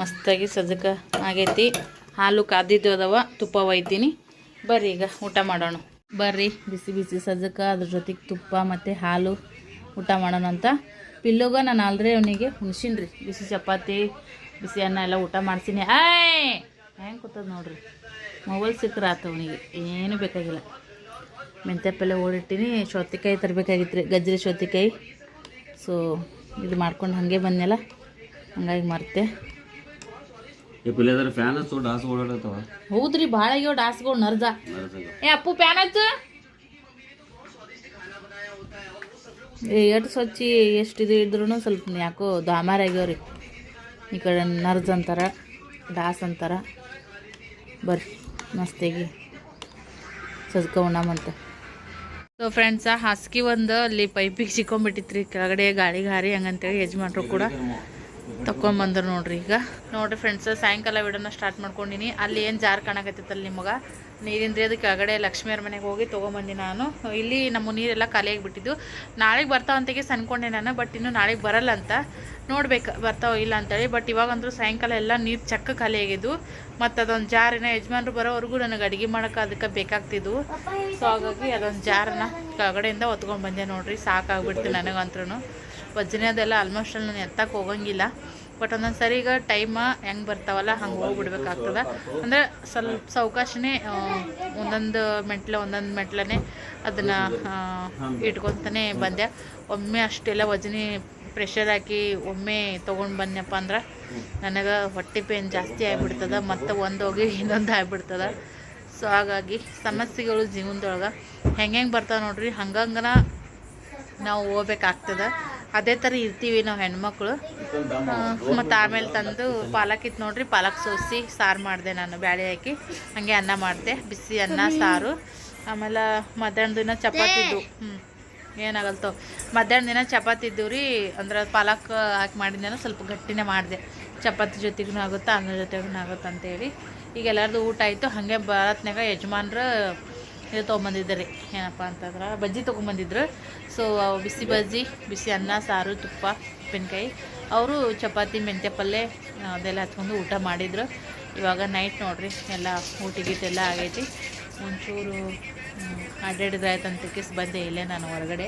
ಮಸ್ತಾಗಿ ಸಜ್ಕ ಆಗೈತಿ. ಹಾಲು ಕಾದಿದ್ದು ಅದಾವ, ತುಪ್ಪ ಒಯ್ತೀನಿ. ಬರ್ರಿ ಈಗ ಊಟ ಮಾಡೋಣ. ಬರ್ರಿ, ಬಿಸಿ ಬಿಸಿ ಸಜ್ಜಕ ಅದ್ರ ಜೊತೆಗೆ ತುಪ್ಪ ಮತ್ತು ಹಾಲು ಊಟ ಮಾಡೋಣ ಅಂತ ಪಿಲ್ಲುಗ ನಾನು ಆಲ್ರೆಡಿ ಅವನಿಗೆ ಹುಣ್ಸಿನ್ರಿ. ಬಿಸಿ ಚಪಾತಿ ಬಿಸಿ ಅನ್ನ ಎಲ್ಲ ಊಟ ಮಾಡ್ತೀನಿ ಆಯ್ ಹೆಂಗೆ ಕೂತದ ನೋಡ್ರಿ. ಮೊಬೈಲ್ ಸಿಕ್ಕರೆ ಆತ ಅವನಿಗೆ. ಏನೂ ಬೇಕಾಗಿಲ್ಲ. ಮೆಂತ್ಯ ಪಲ್ಯ ಓಡಿಟ್ಟಿನಿ. ಸೌತೆಕಾಯಿ ತರಬೇಕಾಗಿತ್ತು ರೀ ಗಜ್ಜರಿ ಸೌತೆಕಾಯಿ. ಸೊ ಇದು ಮಾಡ್ಕೊಂಡು ಹಾಗೆ ಬಂದೆಲ್ಲ ಹಂಗಾಗಿ ಮರ್ತೆ. ಹೌದ್ರಿ ಭಾಳ ಆಗ್ಯಾವ ಡಾಸ್ಗಳು ನರ್ಜ. ಏ ಅಪ್ಪು ಪ್ಯಾನ್ ಆಯ್ತು ಎಷ್ಟು ಸ್ವಚ್ಛ ಎಷ್ಟು ಇದು ಇದ್ರೂ ಸ್ವಲ್ಪ ಯಾಕೋ ದಾಮಾರ ಆಗ್ಯಾವ್ರಿ. ಈ ಕಡೆ ನರ್ಜ್ ಅಂತಾರೆ ಡಾಸ್ ಅಂತಾರೆ. ಬರ್ರಿ, ಮಸ್ತಿಗೆ. ಸಜ್ಕ ಉಣ್ಣಮಂತ ಸೊ ಫ್ರೆಂಡ್ಸ ಹಾಸಿಗೆ ಒಂದು ಅಲ್ಲಿ ಪೈಪಿಗೆ ಸಿಕ್ಕೊಂಬಿಟ್ಟಿತ್ರಿ. ಕೆಳಗಡೆ ಗಾಳಿ ಗಾರಿ ಹಂಗಂತೇಳಿ ಯಜಮಾನ್ರು ಕೂಡ ತಕೊಂಬಂದ್ರು ನೋಡ್ರಿ ಈಗ. ನೋಡ್ರಿ ಫ್ರೆಂಡ್ಸ್ ಸಾಯಂಕಾಲ ವಿಡಿಯೋನ ಸ್ಟಾರ್ಟ್ ಮಾಡ್ಕೊಂಡಿನಿ. ಅಲ್ಲಿ ಏನು ಜಾರ್ ಕಾಣಕತ್ತೈತಲ್ಲ ನಿಮಗೆ? ನೀರಿಂದ್ರಿ ಅದಕ್ಕೆ ಕೆಳಗಡೆ ಲಕ್ಷ್ಮಿಯವ್ರ ಮನೆಗೆ ಹೋಗಿ ತೊಗೊಂಬಂದಿ ನಾನು. ಇಲ್ಲಿ ನಮ್ಮ ನೀರೆಲ್ಲ ಖಾಲಿಯಾಗಿ ಬಿಟ್ಟಿದ್ದು. ನಾಳೆಗೆ ಬರ್ತಾವಂತೆಗೆ ಅನ್ಕೊಂಡೆ ನಾನು ಬಟ್ ಇನ್ನು ನಾಳೆಗೆ ಬರಲ್ಲ ಅಂತ. ನೋಡ್ಬೇಕು ಬರ್ತಾವ ಇಲ್ಲ ಅಂತೇಳಿ ಬಟ್ ಇವಾಗಂದ್ರೂ ಸಾಯಂಕಾಲ ಎಲ್ಲ ನೀರು ಚಕ್ಕ ಖಾಲಿಯಾಗಿದ್ದು ಮತ್ತು ಅದೊಂದು ಜಾರಿನ ಯಜಮಾನ್ರು ಬರೋವರೆಗೂ ನನಗೆ ಅಡುಗೆ ಮಾಡೋಕೆ ಅದಕ್ಕೆ ಬೇಕಾಗ್ತಿದ್ವು. ಸೊ ಹಾಗಾಗಿ ಅದೊಂದು ಜಾರನ್ನ ಕೆಳಗಡೆಯಿಂದ ಹೊತ್ಕೊಂಡು ಬಂದೆ ನೋಡ್ರಿ, ಸಾಕಾಗ್ಬಿಡ್ತು ನನಗಂತ್ರೂ ವಜನೆ ಅದೆಲ್ಲ ಆಲ್ಮೋಸ್ಟ್ ಅಲ್ಲಿ ನಾನು ಎತ್ತಕ್ಕೆ ಹೋಗಂಗಿಲ್ಲ. ಬಟ್ ಒಂದೊಂದು ಸರಿ ಈಗ ಟೈಮ ಹೆಂಗೆ ಬರ್ತಾವಲ್ಲ, ಹಂಗೆ ಹೋಗ್ಬಿಡ್ಬೇಕಾಗ್ತದೆ. ಅಂದರೆ ಸ್ವಲ್ಪ ಸಾವಕಾಶನೇ ಒಂದೊಂದು ಮೆಟ್ಲ, ಒಂದೊಂದು ಮೆಟ್ಲನೇ ಅದನ್ನು ಇಟ್ಕೊತಾನೆ ಬಂದೆ. ಒಮ್ಮೆ ಅಷ್ಟೆಲ್ಲ ವಜನಿ ಪ್ರೆಷರ್ ಹಾಕಿ ಒಮ್ಮೆ ತೊಗೊಂಡು ಬಂದ್ನಪ್ಪ ಅಂದ್ರೆ ನನಗೆ ಹೊಟ್ಟೆ ಪೇನ್ ಜಾಸ್ತಿ ಆಗಿಬಿಡ್ತದೆ, ಮತ್ತು ಒಂದು ಹೋಗಿ ಇನ್ನೊಂದು ಆಗಿಬಿಡ್ತದೆ. ಸೊ ಹಾಗಾಗಿ ಸಮಸ್ಯೆಗಳು ಜೀವನದೊಳಗೆ ಹೆಂಗೆ ಹೆಂಗೆ ಬರ್ತಾವೆ ನೋಡ್ರಿ, ಹಂಗಂಗನ ನಾವು ಹೋಗ್ಬೇಕಾಗ್ತದೆ. ಅದೇ ಥರ ಇರ್ತೀವಿ ನಾವು ಹೆಣ್ಮಕ್ಳು. ಮತ್ತು ಆಮೇಲೆ ತಂದು ಪಾಲಕ್ ಇತ್ತು ನೋಡ್ರಿ, ಪಾಲಕ್ ಸೋಸಿ ಸಾರು ಮಾಡಿದೆ ನಾನು ಬ್ಯಾಳೆ ಹಾಕಿ. ಹಾಗೆ ಅನ್ನ ಮಾಡಿದೆ, ಬಿಸಿ ಅನ್ನ, ಸಾರು. ಆಮೇಲೆ ಮಧ್ಯಾಹ್ನ ದಿನ ಚಪಾತಿ ಇದ್ದು ಹ್ಞೂ ಏನಾಗಲ್ತೋ ಮಧ್ಯಾಹ್ನ ದಿನ ಚಪಾತಿ ಇದ್ದವು ರೀ, ಅಂದ್ರೆ ಪಾಲಕ್ ಹಾಕಿ ಮಾಡಿದ್ನೇನೋ ಸ್ವಲ್ಪ ಗಟ್ಟಿನೇ ಮಾಡಿದೆ. ಚಪಾತಿ ಜೊತೆಗೂ ಆಗುತ್ತೆ, ಅನ್ನ ಜೊತೆಗೂ ಆಗುತ್ತೆ ಅಂತೇಳಿ. ಈಗ ಎಲ್ಲರದು ಊಟ ಆಯಿತು, ಹಾಗೆ ಭಾರತ್ನಾಗ ಯಜಮಾನ್ರು ಇದು ತೊಗೊಂಬಂದಿದ್ದೆ ರೀ ಏನಪ್ಪ ಅಂತಂದ್ರೆ ಬಜ್ಜಿ ತೊಗೊಂಬಂದಿದ್ರು. ಸೊ ಬಿಸಿ ಬಜ್ಜಿ ಬಿಸಿ ಅನ್ನ ಸಾರು ತುಪ್ಪ ಉಪ್ಪಿನಕಾಯಿ ಅವರು ಚಪಾತಿ ಮೆಂತ್ಯ ಪಲ್ಯ ಅದೆಲ್ಲ ಹಚ್ಕೊಂಡು ಊಟ ಮಾಡಿದ್ರು. ಇವಾಗ ನೈಟ್ ನೋಡ್ರಿ ಎಲ್ಲ ಊಟ ಗೀಟೆಲ್ಲ ಆಗೈತಿ. ಒಂಚೂರು ಅಡ್ಡಾಡಿದ್ರಾಯ್ತು ಅಂತ ಕಿಸ್ ಬಂದೆ ಇಲ್ಲೇ ನಾನು ಹೊರಗಡೆ.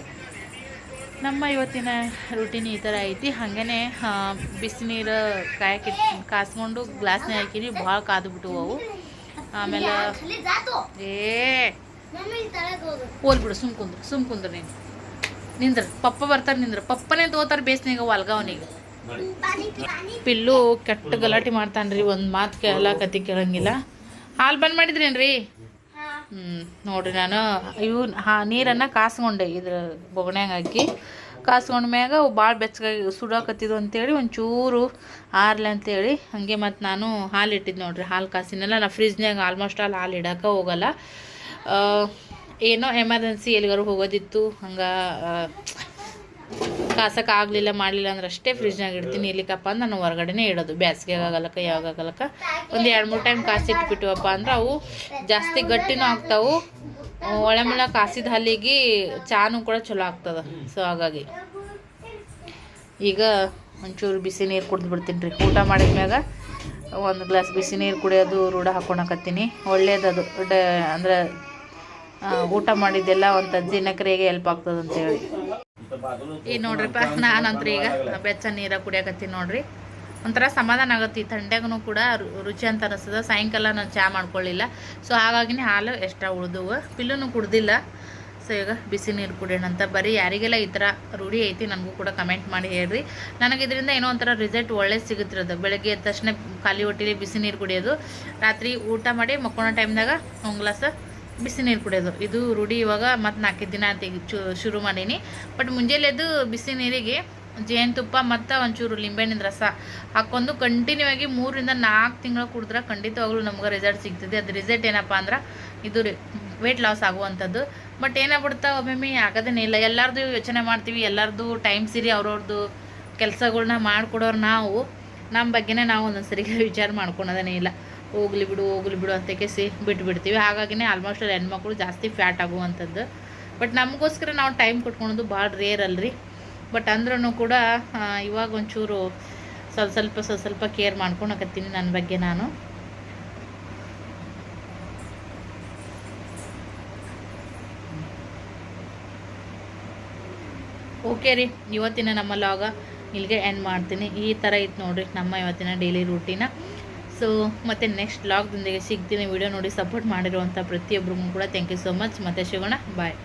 ನಮ್ಮ ಇವತ್ತಿನ ರೂಟೀನ್ ಈ ಥರ ಐತಿ. ಹಾಗೇ ಬಿಸಿನೀರು ಕಾಯಕ್ಕೆ ಕಾಸ್ಕೊಂಡು ಗ್ಲಾಸ್ನೇ ಹಾಕಿನಿ ಭಾಳ ಕಾದು ಬಿಟ್ಟು ಅವು. ಆಮೇಲೆ ಏ ಓಲ್ ಬಿಡು ಸುಮ್ ಕುಂದ್ರು ಸುಮ್ ಕುಂದ್ರು ನೀನು. ನಿಂದ್ರ ಪಪ್ಪ ಬರ್ತಾರೆ ನಿಂದ್ರ. ಪಪ್ಪನೇ ತೋತಾರ ಬೇಸ್ನಾಗ ಹೊಲ್ಗ ಅವನಿಗೆ ಪಿಲ್ಲು ಕೆಟ್ಟ ಗಲಾಟೆ ಮಾಡ್ತಾನ್ರಿ ಒಂದು ಮಾತು ಕತಿ ಕೇಳಂಗಿಲ್ಲ. ಹಾಲು ಬಂದ್ ಮಾಡಿದ್ರೇನ್ರಿ? ಹ್ಞೂ ನೋಡ್ರಿ ನಾನು ಇವು ಹಾ ನೀರನ್ನು ಕಾಸ್ಕೊಂಡೆ ಇದ್ರ ಬೊಗಣ್ಯಾಗ ಹಾಕಿ. ಕಾಸ್ಕೊಂಡ ಮ್ಯಾಗ ಅವು ಭಾಳ ಬೆಚ್ಚಗಾಗಿ ಸುಡಾಕತ್ತಿದ್ವು ಅಂತೇಳಿ ಒಂಚೂರು ಆರ್ಲಿ ಅಂತೇಳಿ ಹಾಗೆ ಮತ್ತು ನಾನು ಹಾಲು ಇಟ್ಟಿದ್ದು ನೋಡ್ರಿ ಹಾಲು ಕಾಸಿನೆಲ್ಲ ನಾ ಫ್ರಿಜ್ನಾಗ ಆಲ್ಮೋಸ್ಟ್ ಆಲ್ ಹಾಲು ಇಡಕ್ಕೆ ಹೋಗಲ್ಲ. ಏನೋ ಎಮರ್ಜೆನ್ಸಿ ಎಲ್ಲಿಗಾರು ಹೋಗೋದಿತ್ತು, ಹಂಗೆ ಕಾಸಕ್ಕೆ ಆಗಲಿಲ್ಲ, ಮಾಡಲಿಲ್ಲ ಅಂದ್ರೆ ಅಷ್ಟೇ ಫ್ರಿಜ್ನಾಗ ಇಡ್ತೀನಿ. ಇಲ್ಲಿಕಪ್ಪ ಅಂದ್ರೆ ನಾನು ಹೊರಗಡೆನೇ ಇಡೋದು. ಬೇಸಿಗೆ ಆಗಲಕ್ಕ, ಯಾವಾಗ ಆಗಲಕ್ಕ. ಒಂದು ಎರಡು ಮೂರು ಟೈಮ್ ಕಾಸಿಟ್ಬಿಟ್ಟಿವಪ್ಪ ಅಂದ್ರೆ ಅವು ಜಾಸ್ತಿ ಗಟ್ಟಿನೂ ಆಗ್ತಾವು. ಒಳೆ ಮುಳ ಕಾಸಿದ ಹಾಲಿಗೆ ಚಾನು ಕೂಡ ಚಲೋ ಆಗ್ತದ. ಸೊ, ಹಾಗಾಗಿ. ಈಗ ಒಂಚೂರು ಬಿಸಿ ನೀರು ಕುಡ್ದು ಬಿಡ್ತೀನಿ ರೀ. ಊಟ ಮಾಡಿದ್ಮ್ಯಾಗ ಒಂದು ಗ್ಲಾಸ್ ಬಿಸಿ ನೀರು ಕುಡಿಯೋದು ರೂಢ ಹಾಕ್ಕೊಳಕತ್ತೀನಿ ಒಳ್ಳೇದದು. ಡ, ಅಂದ್ರೆ ಊಟ ಮಾಡಿದ್ದೆಲ್ಲ ಒಂದು ಜೀರ್ಣಕ್ರಿಯೆಗೆ ಹೆಲ್ಪ್ ಆಗ್ತದೆ ಅಂತೇಳಿ ಈ ನೋಡ್ರಿಪ್ಪ, ನಾನಂತ್ರ ಈಗ ಬೆಚ್ಚ ನೀರ ಕುಡಿಯಕತ್ತೀನಿ ನೋಡ್ರಿ. ಒಂಥರ ಸಮಾಧಾನ ಆಗುತ್ತೆ, ಈ ಥಂಡ್ಯಾಗೂ ಕೂಡ ರುಚಿ ಅಂತ ಅನಿಸ್ತದ. ಸಾಯಂಕಾಲ ನಾನು ಚಹಾ ಮಾಡ್ಕೊಳ್ಳಿಲ್ಲ ಸೊ ಹಾಗಾಗಿನೇ ಹಾಲು ಎಷ್ಟ ಉಳ್ದವು. ಪಿಲ್ಲೂ ಕುಡ್ದಿಲ್ಲ. ಸೊ ಈಗ ಬಿಸಿ ನೀರು ಕುಡಿಯೋಣ ಅಂತ. ಬರೀ ಯಾರಿಗೆಲ್ಲ ಈ ಥರ ರೂಢಿ ಐತಿ ನನಗೂ ಕೂಡ ಕಮೆಂಟ್ ಮಾಡಿ ಹೇಳ್ರಿ. ನನಗೆ ಇದರಿಂದ ಏನೋ ಒಂಥರ ರಿಸಲ್ಟ್ ಒಳ್ಳೆ ಸಿಗುತ್ತಿರೋದು ಬೆಳಗ್ಗೆ ಎದ್ದ ತಕ್ಷಣ ಖಾಲಿ ಹೊಟ್ಟೆಲಿ ಬಿಸಿ ನೀರು ಕುಡಿಯೋದು. ರಾತ್ರಿ ಊಟ ಮಾಡಿ ಮಕ್ಕೊಳೋ ಟೈಮ್ದಾಗ ಒಂದು ಗ್ಲಾಸ್ ಬಿಸಿ ನೀರು ಕುಡಿಯೋದು. ಇದು ರೂಢಿ ಇವಾಗ ಮತ್ತು ನಾಲ್ಕೈದು ದಿನ ಚು- ಶುರು ಮಾಡೀನಿ. ಬಟ್ ಮುಂಜಾನೆ ಎದ್ದು ಬಿಸಿ ನೀರಿಗೆ ಜೇನುತುಪ್ಪ ಮತ್ತು ಒಂಚೂರು ಲಿಂಬೆಹಣ್ಣಿನ ರಸ ಹಾಕ್ಕೊಂಡು ಕಂಟಿನ್ಯೂ ಆಗಿ ಮೂರಿಂದ ನಾಲ್ಕು ತಿಂಗಳು ಕುಡಿದ್ರೆ ಖಂಡಿತವಾಗ್ಲೂ ನಮ್ಗೆ ರಿಸಲ್ಟ್ ಸಿಗ್ತದೆ. ಅದು ರಿಸಲ್ಟ್ ಏನಪ್ಪ ಅಂದ್ರೆ ಇದು ವೆಯ್ಟ್ ಲಾಸ್ ಆಗುವಂಥದ್ದು. ಬಟ್ ಏನಾಗ್ಬಿಡ್ತಾ ಒಮ್ಮೊಮ್ಮೆ ಆಗೋದೇನೇ ಇಲ್ಲ. ಎಲ್ಲರದು ಯೋಚನೆ ಮಾಡ್ತೀವಿ. ಎಲ್ಲರದು ಟೈಮ್ ಸಿರಿ ಅವ್ರವ್ರದ್ದು ಕೆಲಸಗಳ್ನ ಮಾಡಿಕೊಡೋರು ನಾವು. ನಮ್ಮ ಬಗ್ಗೆನೇ ನಾವು ಒಂದೊಂದು ಸರಿಗೆ ವಿಚಾರ ಮಾಡ್ಕೊಳೋದೇ ಇಲ್ಲ. ಹೋಗ್ಲಿ ಬಿಡು ಹೋಗ್ಲಿ ಬಿಡು ಅಂತ ಕೇಸಿ ಬಿಟ್ಬಿಡ್ತೀವಿ. ಹಾಗಾಗಿನೇ ಆಲ್ಮೋಸ್ಟ್ ಹೆಣ್ಮಕ್ಳು ಜಾಸ್ತಿ ಫ್ಯಾಟ್ ಆಗುವಂಥದ್ದು. ಬಟ್ ನಮಗೋಸ್ಕರ ನಾವು ಟೈಮ್ ಕೊಟ್ಕೊಳೋದು ಭಾಳ ರೇರ್ ಅಲ್ರಿ. ಬಟ್ ಅಂದ್ರೂ ಕೂಡ ಇವಾಗ ಒಂಚೂರು ಸ್ವಲ್ಪ ಸ್ವಲ್ಪ ಸ್ವಲ್ಪ ಸ್ವಲ್ಪ ಕೇರ್ ಮಾಡ್ಕೊಳಕತ್ತೀನಿ ನನ್ನ ಬಗ್ಗೆ ನಾನು. ಓಕೆ ರೀ, ಇವತ್ತಿನ ನಮ್ಮ ಲಾಗ ಇಲ್ಲಿಗೆ ಎಂಡ್ ಮಾಡ್ತೀನಿ. ಈ ಥರ ಇತ್ತು ನೋಡಿರಿ ನಮ್ಮ ಇವತ್ತಿನ ಡೈಲಿ ರೂಟೀನ ಸೊ ಮತ್ತೆ ನೆಕ್ಸ್ಟ್ ಲಾಗ್ದೊಂದಿಗೆ ಸಿಗ್ತೀನಿ. ವಿಡಿಯೋ ನೋಡಿ ಸಪೋರ್ಟ್ ಮಾಡಿರುವಂಥ ಪ್ರತಿಯೊಬ್ಬರಿಗೂ ಕೂಡ ಥ್ಯಾಂಕ್ ಯು ಸೊ ಮಚ್ ಮತ್ತೆ ಸಿಗೋಣ ಬಾಯ್